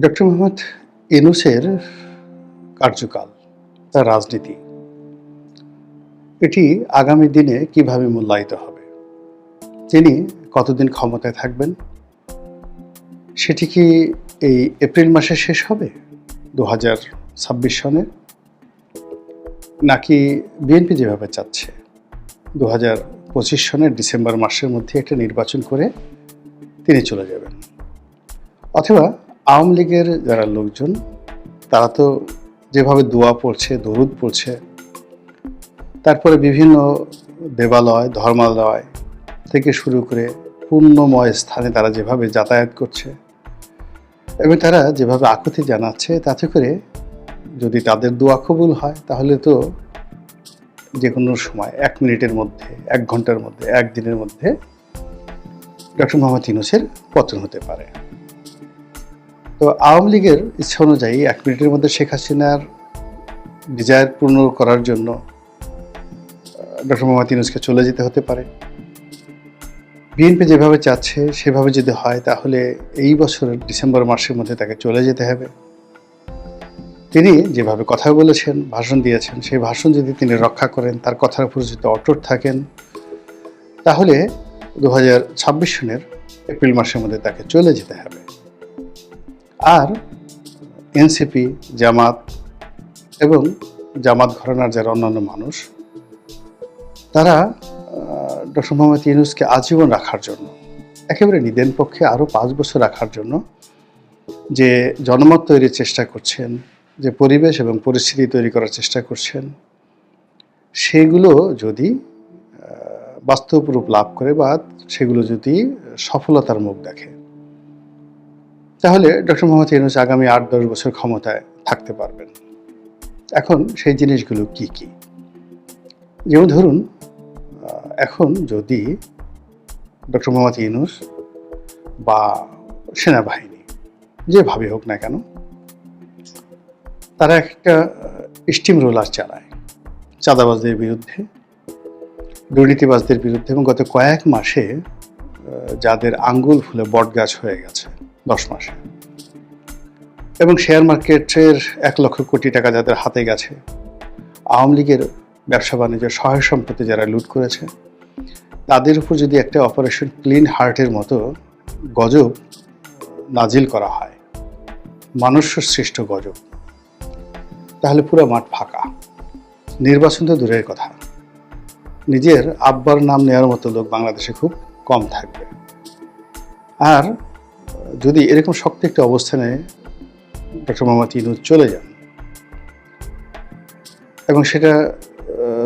Doctor Mohammad ইনুসের কার্যকাল, তার রাজনীতি। এটি আগামী দিনে কীভাবে মূল্যায়িত হবে? তিনি কতদিন ক্ষমতায় থাকবেন? সেটি কি এই এপ্রিল মাসে শেষ হবে দু হাজার ছাব্বিশ সনে? নাকি বিএনপি যেভাবে চাচ্ছে দু হাজার পঁচিশ সনের ডিসেম্বর মাসের মধ্যে একটা নির্বাচন করে তিনি চলে যাবেন? অথবা আওয়ামী লীগের যারা লোকজন, তারা তো যেভাবে দোয়া পড়ছে, দরুদ পড়ছে, তারপরে বিভিন্ন দেবালয়, ধর্মালয় থেকে শুরু করে পুণ্যময় স্থানে তারা যেভাবে যাতায়াত করছে এবং তারা যেভাবে আকুতি জানাচ্ছে, তাতে করে যদি তাদের দোয়া কবুল হয়, তাহলে তো যে কোনো সময়, এক মিনিটের মধ্যে, এক ঘণ্টার মধ্যে একদিনের মধ্যে ডক্টর মোহাম্মদ ইউনুসের পতন হতে পারে। তো আওয়ামী লীগের ইচ্ছা অনুযায়ী এক মিনিটের মধ্যে শেখ হাসিনার ডিজায়ার পূর্ণ করার জন্য ডক্টর মোহাম্মদ ইউনুসকে চলে যেতে হতে পারে। বিএনপি যেভাবে চাচ্ছে সেভাবে যদি হয়, তাহলে এই বছরের ডিসেম্বর মাসের মধ্যে তাকে চলে যেতে হবে। তিনি যেভাবে কথা বলেছেন, ভাষণ দিয়েছেন, সেই ভাষণ যদি তিনি রক্ষা করেন, তার কথার উপর যদি অটুট থাকেন, তাহলে দু হাজার ছাব্বিশ সনের এপ্রিল মাসের মধ্যে তাকে চলে যেতে হবে। আর এনসিপি, জামাত এবং জামাত ঘরানার যারা অন্যান্য মানুষ, তারা ডক্টর মোহাম্মদ ইউনুসকে আজীবন রাখার জন্য, একেবারে নিদেন পক্ষে আরও পাঁচ বছর রাখার জন্য যে জনমত তৈরির চেষ্টা করছেন, যে পরিবেশ এবং পরিস্থিতি তৈরি করার চেষ্টা করছেন, সেগুলো যদি বাস্তব রূপ লাভ করে বা সেগুলো যদি সফলতার মুখ দেখে তাহলে ডক্টর মোহাম্মদ ইউনুস আগামী আট দশ বছর ক্ষমতায় থাকতে পারবেন। এখন সেই জিনিসগুলো কি কি? যেমন ধরুন এখন যদি ডক্টর মোহাম্মদ ইউনুস বা সেনাবাহিনী, যেভাবে হোক না কেন, তারা একটা স্টিম রোলার চালায়। চাঁদাবাজদের বিরুদ্ধে, দুর্নীতিবাজদের বিরুদ্ধে এবং গত কয়েক মাসে যাদের আঙ্গুল ফুলে বটগাছ হয়ে গেছে দশ মাসে। এবং শেয়ার মার্কেটের এক লক্ষ কোটি টাকা যাদের হাতে গেছে, আওয়ামী লীগের ব্যবসা বাণিজ্য সহায় সম্পত্তি যারা লুট করেছে, তাদের উপর যদি একটা অপারেশন ক্লিন হার্টের মতো গজব নাজিল করা হয়, মানুষ সৃষ্ট গজব, তাহলে পুরো মাঠ ফাঁকা। নির্বাচন তো দূরের কথা। নিজের আব্বার নাম নেওয়ার মতো লোক বাংলাদেশে খুব কম থাকবে। আর যদি এরকম শক্ত একটি অবস্থানে ডক্টর মোহাম্মদ ইনুজ চলে যান এবং সেটা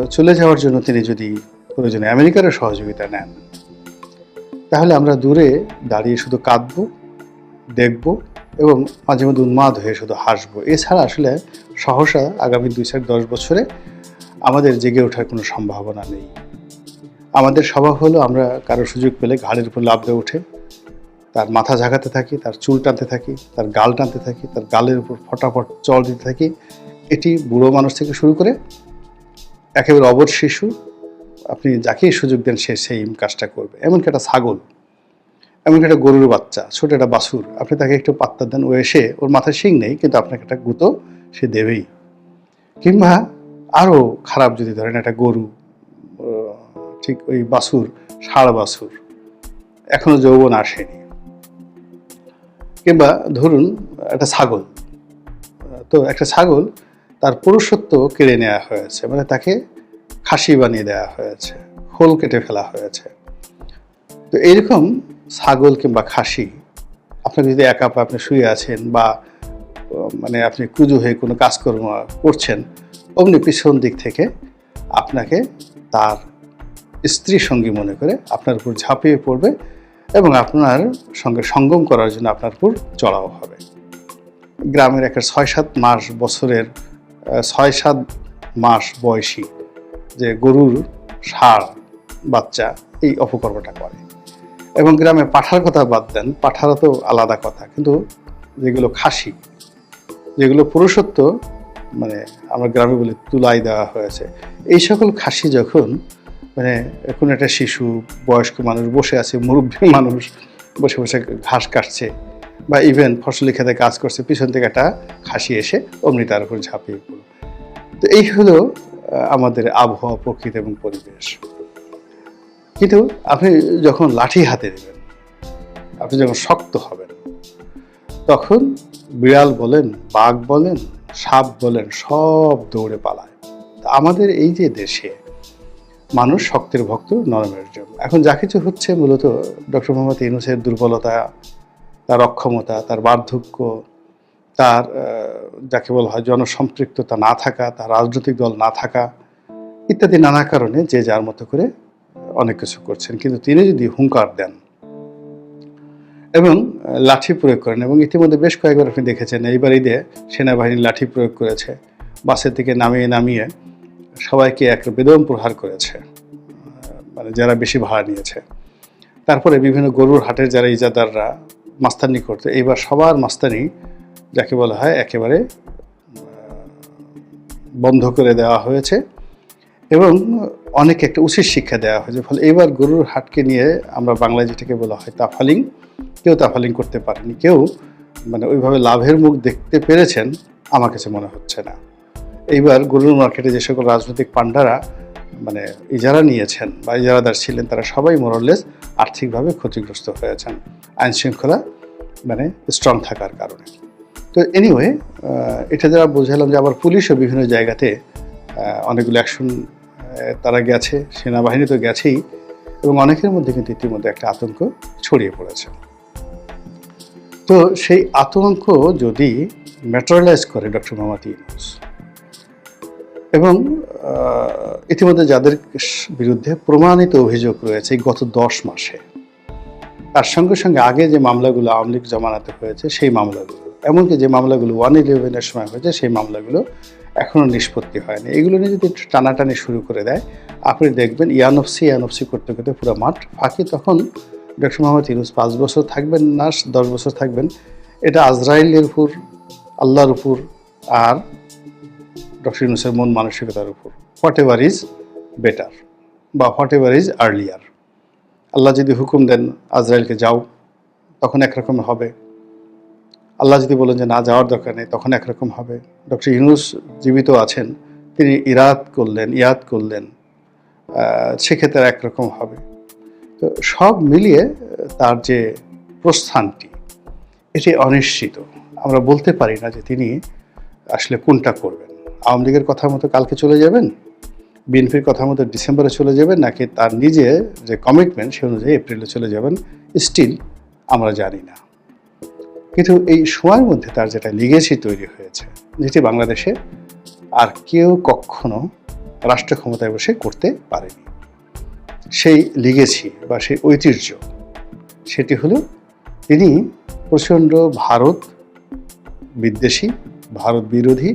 চলে যাওয়ার জন্য তিনি যদি প্রয়োজনে আমেরিকারও সহযোগিতা নেন, তাহলে আমরা দূরে দাঁড়িয়ে শুধু কাঁদব, দেখব এবং মাঝে মধ্যে উন্মাদ হয়ে শুধু হাসবো। এছাড়া আসলে সহসা আগামী দুই চার দশ বছরে আমাদের জেগে ওঠার কোনো সম্ভাবনা নেই। আমাদের স্বভাব হলো আমরা কারও সুযোগ পেলে ঘাড়ের উপর লাভ দিয়ে উঠে তার মাথা ঝাঁকাতে থাকি, তার চুল টানতে থাকি, তার গাল টানতে থাকি, তার গালের উপর ফটাফট চল দিতে থাকি। এটি বুড়ো মানুষ থেকে শুরু করে একেবারে অবর শিশু, আপনি যাকেই সুযোগ দেন সে সেই কাজটা করবে। এমনকি একটা ছাগল, এমনকি একটা গরুর বাচ্চা, ছোট একটা বাছুর, আপনি তাকে একটু পাত্তা দেন, ও এসে ওর মাথায় শিং নেই, কিন্তু আপনাকে একটা গুঁতো সে দেবেই। কিংবা আরও খারাপ যদি ধরেন একটা গরু ঠিক ওই বাছুর, ষাঁড় বাছুর এখনও যৌবন আসেনি। কিংবা ধরুন একটা ছাগল, তো একটা ছাগল তার পুরুষত্ব কেড়ে নেওয়া হয়েছে মানে তাকে খাসি বানিয়ে দেওয়া হয়েছে, খোল কেটে ফেলা হয়েছে। তো এইরকম ছাগল কিংবা খাসি আপনার যদি একা আপনি শুয়ে আছেন বা মানে আপনি কুজো হয়ে কোনো কাজকর্ম করছেন, অমনি পিছন দিক থেকে আপনাকে তার স্ত্রী সঙ্গী মনে করে আপনার উপর ঝাঁপিয়ে পড়বে এবং আপনার সঙ্গে সঙ্গম করার জন্য আপনার উপর চড়াও হবে। গ্রামের একটা ছয় সাত মাস বছরের ছয় সাত মাস বয়সী যে গরুর ষাঁড় বাচ্চা এই অপকর্মটা করে। এবং গ্রামে পাঠার কথা বাদ দেন পাঠারা তো আলাদা কথা। কিন্তু যেগুলো খাসি, যেগুলো পুরুষত্ব মানে আমরা গ্রামে বলি তুলাই দেওয়া হয়েছে, এই সকল খাসি যখন মানে এখন একটা শিশু, বয়স্ক মানুষ বসে আছে, মুরব্বী মানুষ বসে বসে ঘাস কাটছে বা ইভেন ফসলি খেতে কাজ করছে, পিছন থেকে একটা খাসি এসে অমনি তার উপর ঝাঁপিয়ে পড়ল। তো এই হলো আমাদের আবহাওয়া, প্রকৃতি এবং পরিবেশ। কিন্তু আপনি যখন লাঠি হাতে দেবেন আপনি যখন শক্ত হবেন, তখন বিড়াল বলেন, বাঘ বলেন, সাপ বলেন, সব দৌড়ে পালায়। তা আমাদের এই যে দেশে মানুষ শক্তের ভক্ত নরমের জন্য। এখন যা কিছু হচ্ছে মূলত ডক্টর মোহাম্মদ ইউনুসের দুর্বলতা, তার অক্ষমতা, তার বার্ধক্য, তার যাকে বলা হয় জনসম্পৃক্ততা না থাকা, তার রাজনৈতিক দল না থাকা ইত্যাদি নানা কারণে যে যার মতো করে অনেক কিছু করছেন। কিন্তু তিনি যদি হুঙ্কার দেন এবং লাঠি প্রয়োগ করেন, এবং ইতিমধ্যে বেশ কয়েকবার আপনি দেখেছেন, এইবার ঈদে সেনাবাহিনী লাঠি প্রয়োগ করেছে। বাসের থেকে নামিয়ে নামিয়ে সবাইকে এক বেদম প্রহার করেছে মানে যারা বেশি ভাড়া নিয়েছে। তারপরে বিভিন্ন গরুর হাটের যারা ইজাদাররা মাস্তানি করতো, এইবার সবার মাস্তানি যাকে বলা হয় একেবারে বন্ধ করে দেওয়া হয়েছে এবং অনেকে একটা উচিত শিক্ষা দেওয়া হয়েছে, ফলে এবার গরুর হাটকে নিয়ে আমরা বাংলায় যেটাকে বলা হয় তাফালিং, কেউ তাফালিং করতে পারেনি, কেউ মানে ওইভাবে লাভের মুখ দেখতে পেরেছেন, আমার কাছে মনে হচ্ছে না। এইবার গরুর মার্কেটে যে সকল রাজনৈতিক পান্ডারা মানে ইজারা নিয়েছেন বা ইজারাদার ছিলেন, তারা সবাই মোরলেস আর্থিকভাবে ক্ষতিগ্রস্ত হয়েছেন। আইন শৃঙ্খলা মানে স্ট্রং থাকার কারণে। তো এনিওয়ে এটা যারা বুঝালাম যে আবার পুলিশও বিভিন্ন জায়গাতে অনেকগুলো অ্যাকশন তারা গেছে, সেনাবাহিনী তো গেছেই, এবং অনেকের মধ্যে কিন্তু ইতিমধ্যে একটা আতঙ্ক ছড়িয়ে পড়েছে। তো সেই আতঙ্ক যদি ম্যাটারালাইজ করে ডক্টর মোহাম্মদ ইউনুস এবং ইতিমধ্যে যাদের বিরুদ্ধে প্রমাণিত অভিযোগ রয়েছে গত দশ মাসে, তার সঙ্গে সঙ্গে আগে যে মামলাগুলো আওয়ামী লীগ জমানাতে হয়েছে সেই মামলাগুলো, এমনকি যে মামলাগুলো ওয়ান ইলেভেনের সময় হয়েছে সেই মামলাগুলো এখনও নিষ্পত্তি হয়নি। এগুলো নিয়ে যদি একটু টানাটানি শুরু করে দেয়, আপনি দেখবেন ইয়ানফসি ইয়ানফসি করতে করতে পুরো মাঠ ফাঁকি। তখন ডক্টর মোহাম্মদ ইউনুস পাঁচ বছর থাকবেন না, দশ বছর থাকবেন। এটা আজরাইলের উপর, আল্লাহর উপর আর ডক্টর ইউনুসের মন মানসিকতার উপর হোয়াট এভার ইজ বেটার বা হোয়াট এভার ইজ আর্লিয়ার আল্লাহ যদি হুকুম দেন আজরায়েলকে যাও, তখন একরকম হবে। আল্লাহ যদি বলেন যে না, যাওয়ার দরকার নেই, তখন একরকম হবে। ডক্টর ইউনুস জীবিত আছেন, তিনি ইরাদ করলেন, ইয়াদ করলেন সেক্ষেত্রে একরকম হবে। তো সব মিলিয়ে তার যে প্রস্থানটি, এটি অনিশ্চিত। আমরা বলতে পারি না যে তিনি আসলে কোনটা করবেন। আওয়ামী লীগের কথা মতো কালকে চলে যাবেন, বিএনপির কথা মতো ডিসেম্বরে চলে যাবেন, নাকি তার নিজে যে কমিটমেন্ট সে অনুযায়ী এপ্রিলে চলে যাবেন স্টিল আমরা জানি না। কিন্তু এই সময়ের মধ্যে তার যেটা লিগেসি তৈরি হয়েছে, যেটি বাংলাদেশে আর কেউ কখনো রাষ্ট্র ক্ষমতায় বসে করতে পারেনি। সেই লিগেসি বা সেই ঐতিহ্য, সেটি হলো তিনি প্রচণ্ড ভারত বিদ্বেষী, ভারত বিরোধী